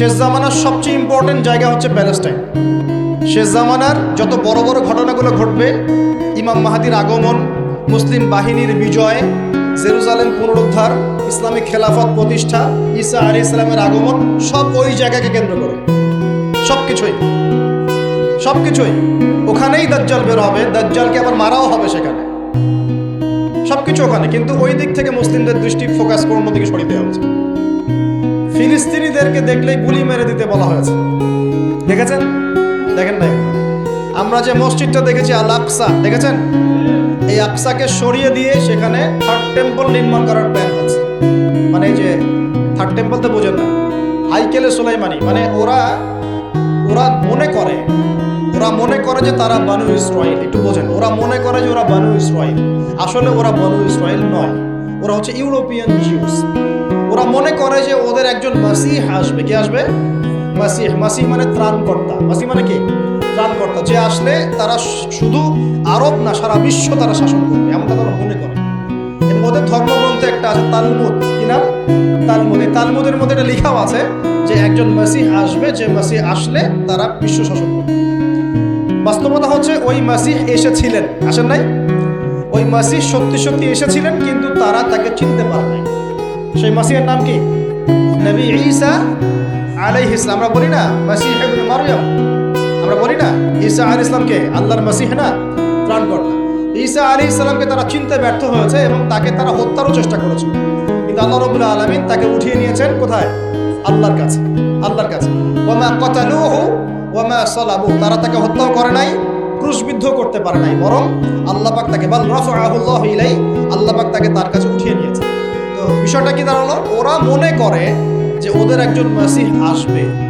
শেষ জামানার সবচেয়ে ইম্পর্টেন্ট জায়গা হচ্ছে প্যালেস্টাইন। শেষ জামানার যত বড় বড় ঘটনাগুলো ঘটবে, ইমাম মাহাদির আগমন, মুসলিম বাহিনীর বিজয়, জেরুজালেম পুনরুদ্ধার, ইসলামিক খেলাফত প্রতিষ্ঠা, ঈসা আলী ইসলামের আগমন, সব ওই জায়গাকে কেন্দ্র করে। সব কিছুই সব কিছুই ওখানেই দাজ্জাল বের হবে, দাজ্জালকে আবার মারাও হবে সেখানে। সব কিছু ওখানে, কিন্তু ওই দিক থেকে মুসলিমদের দৃষ্টি ফোকাস করে অন্যদিকে সরিয়ে দেওয়া হচ্ছে ফিলিস্তিনিদেরকে দেখলেই গুলি মেরে দিতে বলা হয়েছে। দেখেছেন? দেখেন নাই? আমরা যে মসজিদটা দেখেছি আল আকসা দেখেছেন? এই আকসাকে সরিয়ে দিয়ে সেখানে থার্ড টেম্পল নির্মাণ করার প্ল্যান আছে মানে যে, থার্ড টেম্পল তো বোঝেন না। হাইকেলে সোলাইমানি মানে ওরা ওরা মনে করে, ওরা মনে করে যে তারা বানু ইসরায়েল একটু বোঝেন। ওরা মনে করে যে ওরা বানু ইসরায়েল আসলে ওরা বানু ইসরায়েল নয়। ওরা হচ্ছে ইউরোপিয়ান জিউস। মনে করে যে ওদের একজন মাসিহ আসবে। কে আসবে? মাসিহ। মাসিহ মানে ত্রাণকর্তা। মাসিহ মানে কি? ত্রাণকর্তা। যে আসলে তারা শুধু আরব না, সারা বিশ্ব তারা শাসন করবে। এমনটা তারা মনে করে। এবং ওদের ধর্মগ্রন্থে একটা আছে তালমুদ। কি নাম? তালমুদ। এই তালমুদের মধ্যে এটা লেখাও আছে যে একজন মাসিহ আসবে, যে মাসিহ আসলে তারা বিশ্ব শাসন করবে। বাস্তবতা হচ্ছে ওই মাসিহ এসেছিলেন। আসেন নাই? ওই মাসিহ সত্যি সত্যি এসেছিলেন, কিন্তু তারা তাকে চিনতে পারে নাই। সেই মাসিহের নাম কি? নবী ঈসা আলাইহিস ইসলাম। আমরা বলি না মাসিহ ইবনে মারইয়াম। আমরা বলি না ঈসা আলাইহিস ইসলামকে আল্লাহর মাসিহ না? ত্রাণকর্তা। ঈসা আলী ইসলামকে তারা চিনতে ব্যর্থ হয়েছে এবং তাকে তারা হত্যারও চেষ্টা করেছে। কিন্তু আল্লাহ রবুল্লা আলমিন তাকে উঠিয়ে নিয়েছেন কোথায়? আল্লাহর কাছে। আল্লাহর কাছে। ওমা কতালুহু ওমা সলাবু তারা তাকে হত্যাও করে নাই ক্রুশবিদ্ধ করতে পারে নাই। বরং আল্লাহ পাক তাকে, বাল রাফআহুল্লাহু ইলাই আল্লাহ পাক তাকে তার কাছে বিষয়টা কি দাঁড়াল? ওরা মনে করে যে ওদের একজন মাসিহ আসবে।